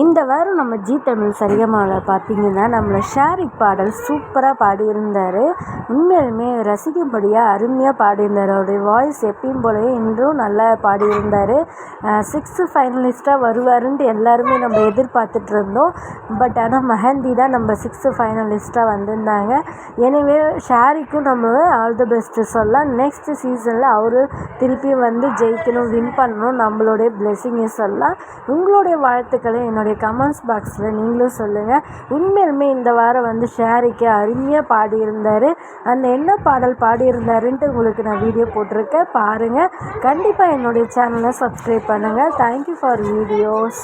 இந்த வாரம் நம்ம ஜீ தமிழ் சரிகமாவில் பார்த்தீங்கன்னா நம்மளை ஷாரிக் பாடல் சூப்பராக பாடியிருந்தார். உண்மையிலுமே ரசிக்கும்படியாக அருமையாக பாடியிருந்தார். அவருடைய வாய்ஸ் எப்பயும் போலவே இன்றும் நல்லா பாடியிருந்தார். சிக்ஸ்த்து ஃபைனலிஸ்ட்டாக வருவாருன்ட்டு எல்லாருமே நம்ம எதிர்பார்த்துட்டு இருந்தோம். பட் ஆனால் மெஹந்தி தான் நம்ம சிக்ஸ்த்து ஃபைனலிஸ்ட்டாக வந்திருந்தாங்க. எனவே ஷாரிக்கும் நம்ம ஆல் தி பெஸ்ட்டு சொல்லலாம். நெக்ஸ்ட் சீசனில் அவர் திருப்பியும் வந்து ஜெயிக்கணும் வின் பண்ணணும் நம்மளுடைய பிளெஸிங்கை சொல்லலாம். உங்களுடைய வாழ்த்துக்களை என்னுடைய கமெண்ட்ஸ் பாக்ஸில் நீங்களும் சொல்லுங்கள் உண்மையிலுமே இந்த வாரம் வந்து ஷேரிக்கு அருமையாக பாடியிருந்தார். அந்த என்ன பாடல் பாடியிருந்தாருன்ட்டு உங்களுக்கு நான் வீடியோ போட்டிருக்கேன். பாருங்கள் கண்டிப்பாக என்னுடைய சேனலை சப்ஸ்கிரைப் பண்ணுங்கள் தேங்க்யூ ஃபார் வீடியோஸ்